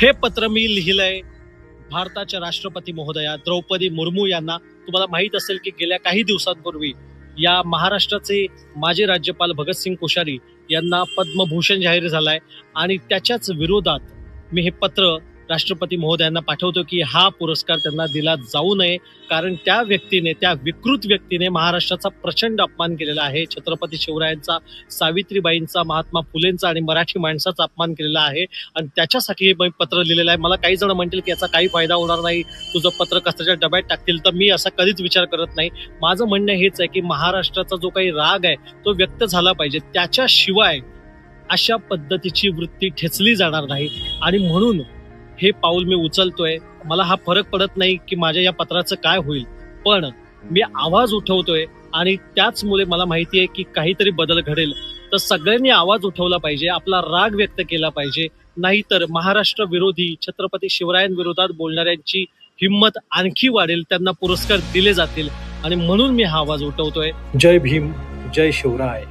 हे पत्र मी लिहिलंय भारताच्या राष्ट्रपती महोदया द्रौपदी मुर्मू यांना. तुम्हाला माहीत असेल की गेल्या काही दिवसांपूर्वी या महाराष्ट्राचे माजी राज्यपाल भगतसिंग कोश्यारी यांना पद्मभूषण जाहीर झालाय आणि त्याच्याच विरोधात मी हे पत्र राष्ट्रपती महोदयांना पाठवतो की हा पुरस्कार त्यांना दिला जाऊ नये. कारण त्या व्यक्तीने त्या विकृत व्यक्तीने महाराष्ट्राचा प्रचंड अपमान केलेला आहे. छत्रपती शिवरायांचा सावित्रीबाईंचा महात्मा फुलेंचा आणि मराठी माणसाचा अपमान केलेला आहे. आणि त्याच्यासाठी हे मी पत्र लिहिलेलं आहे. मला काही जण म्हणतील की याचा काही फायदा होणार नाही. तुझं पत्र कशाच्या डब्यात टाकतील तर मी असा कधीच विचार करत नाही. माझं म्हणणं हेच आहे की महाराष्ट्राचा जो काही राग आहे तो व्यक्त झाला पाहिजे. त्याच्याशिवाय अशा पद्धतीची वृत्ती ठेचली जाणार नाही. आणि म्हणून हे पाऊल मी उचलतोय. मला हा फरक पडत नाही की माझ्या या पत्राचं काय होईल. पण मी आवाज उठवतोय आणि त्याचमुळे मला माहिती आहे की काहीतरी बदल घडेल. तर सगळ्यांनी आवाज उठवला पाहिजे आपला राग व्यक्त केला पाहिजे. नाहीतर महाराष्ट्र विरोधी छत्रपती शिवरायांविरोधात बोलणाऱ्यांची हिंमत आणखी वाढेल त्यांना पुरस्कार दिले जातील. आणि म्हणून मी हा आवाज उठवतोय. जय भीम जय शिवराय.